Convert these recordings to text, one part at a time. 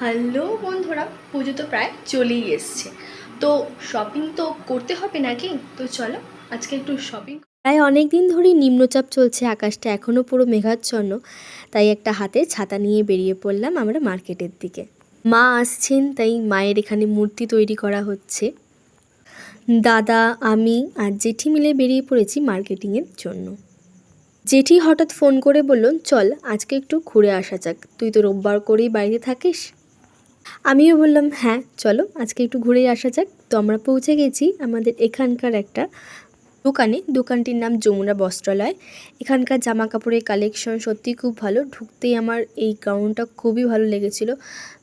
Hello বন্ধুরা, পুজো তো প্রায় চলেই এসছে। তো শপিং তো করতে হবে নাকি তো চলো, আজকে একটু শপিং প্রায় অনেক দিন ধরেই নিম্নচাপ চলছে আকাশটা, এখনও পুরো মেঘাচ্ছন্ন। তাই একটা হাতে ছাতা নিয়ে বেরিয়ে পড়লাম আমরা মার্কেটের দিকে। মা আসছেন, তাই মায়ের এখানে মূর্তি তৈরি করা হচ্ছে। দাদা, আমি আর জেঠি মিলে বেরিয়ে পড়েছি মার্কেটিংয়ের জন্য। জেঠি হঠাৎ ফোন করে বলল, চল, আজকে একটু ঘুরে আসা যাক। তুই তো রোববার করেই বাড়িতে থাকিস। আমিও বললাম হ্যাঁ চলো, আজকে একটু ঘুরেই আসা যাক। তো আমরা পৌঁছে গেছি আমাদের এখানকার একটা দোকানে। দোকানটির নাম যমুনা বস্ত্রালয়। এখানকার জামা কাপড়ের কালেকশন সত্যিই খুব ভালো। ঢুকতেই আমার এই গাউনটা খুবই ভালো লেগেছিল।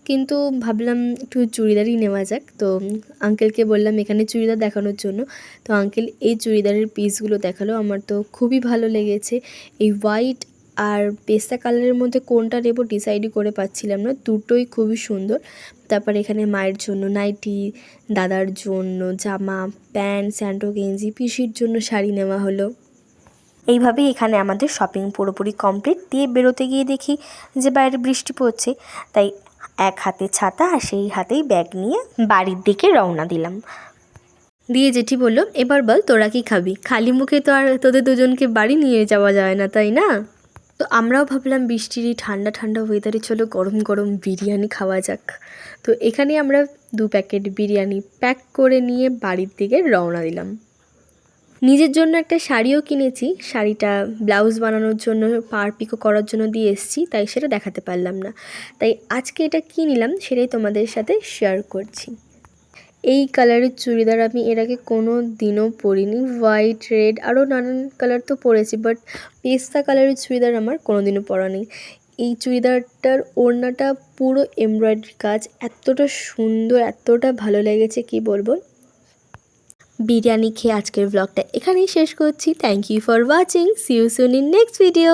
কিন্তু ভাবলাম একটু চুড়িদারই নেওয়া যাক। তো আঙ্কেলকে বললাম, এখানে চুড়িদার দেখানোর জন্য। তো আঙ্কেল এই চুড়িদারের পিসগুলো দেখাল। আমার তো খুবই ভালো লেগেছে। এই হোয়াইট আর পেস্তা কালারের মধ্যে কোনটা নেব ডিসাইডই করে পাচ্ছিলাম না। দুটোই খুবই সুন্দর। তারপর এখানে মায়ের জন্য নাইটি দাদার জন্য জামা প্যান্ট স্যান্ডো গেঞ্জি, পিসির জন্য শাড়ি নেওয়া হলো। এইভাবেই এখানে আমাদের শপিং পুরোপুরি কমপ্লিট দিয়ে বেরোতে গিয়ে দেখি যে বাইরে বৃষ্টি পড়ছে। তাই এক হাতে ছাতা আর সেই হাতেই ব্যাগ নিয়ে বাড়ির দিকে রওনা দিলাম। দিয়ে জেঠি বলল, এবার বল, তোরা কি খাবি? খালি মুখে তো আর তোদের দুজনকে বাড়ি নিয়ে যাওয়া যায় না, তাই না? তো আমরাও ভাবলাম বৃষ্টির এই ঠান্ডা ঠান্ডা ওয়েদারে চলো গরম গরম বিরিয়ানি খাওয়া যাক। তো এখানে আমরা দু প্যাকেট বিরিয়ানি প্যাক করে নিয়ে বাড়ির দিকে রওনা দিলাম। নিজের জন্য একটা শাড়িও কিনেছি, শাড়িটা ব্লাউজ বানানোর জন্য, পার পিকো করার জন্য দিয়ে এসেছি, তাই সেটা দেখাতে পারলাম না। তাই আজকে এটা কী নিলাম সেটাই তোমাদের সাথে শেয়ার করছি। এই কালারের চুড়িদার আমি এর আগে কোনো দিনও পরিনি। হোয়াইট রেড আরও নানান কালার তো পরেছি বাট পেস্তা কালারের চুড়িদার আমার কোনো দিনও পরা নেই। এই চুড়িদারটার ওড়নাটা পুরো এমব্রয়ডারি কাজ, এতটা সুন্দর, এতটা ভালো লেগেছে, কি বলব? বিরিয়ানি খেয়ে আজকের ব্লগটা এখানেই শেষ করছি। Thank you for watching see soon in next video